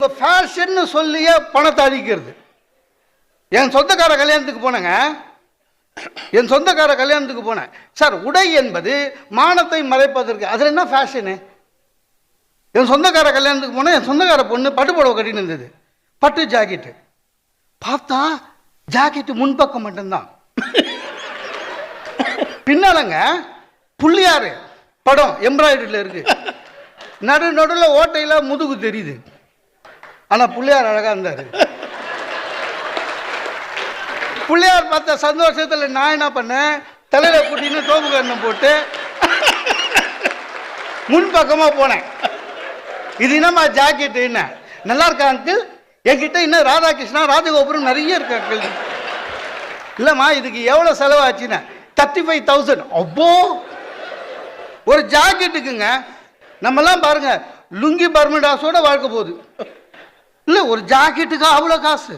இப்போ ஃபேஷன்னு சொல்லியே பணத்தை அழிக்கிறது. என் சொந்தக்கார கல்யாணத்துக்கு போனேங்க. என் சொந்தக்கார கல்யாணத்துக்கு போனேன். சார் உடை என்பது மானத்தை மறைப்பதற்கு அதில் என்ன ஃபேஷனு என் சொந்தக்கார கல்யாணத்துக்கு போனேன் என் சொந்தக்கார பொண்ணு பட்டு புடவை கட்டின்னு இருந்தது. பட்டு ஜாக்கெட்டு பார்த்தா ஜாக்கெட்டு முன்பக்கம் மட்டும்தான். பின்னாலங்க புள்ளியாரு படம் எம்ப்ராய்டரியில் இருக்குது நடு நடுவில் ஓட்டையில் முதுகு தெரியுது. ஆனால் பிள்ளையார் அழகாக இருந்தார். பிள்ளையார் பார்த்த சந்தோஷத்தில் நான் என்ன பண்ணேன்? தலையில் கூட்டின்னு தோப்பு கண்ணம் போட்டு முன்பக்கமாக போனேன். இது என்னம்மா ஜாக்கெட்டு என்ன? நல்லா இருக்கா அங்கிள் என்கிட்ட இன்னும் ராதாகிருஷ்ணா ராஜகோபுரம் நிறைய இருக்கு அங்கிள் இல்லைம்மா இதுக்கு எவ்வளோ செலவாச்சுன்னு? தேர்ட்டி ஃபைவ் தௌசண்ட் அப்போ ஒரு ஜாக்கெட்டுக்குங்க நம்மலாம் பாருங்க லுங்கி பர்மிடாஸோட வாழ்க்கை போகுது. இல்லை ஒரு ஜாக்கெட்டுக்கு அவ்வளோ காசு.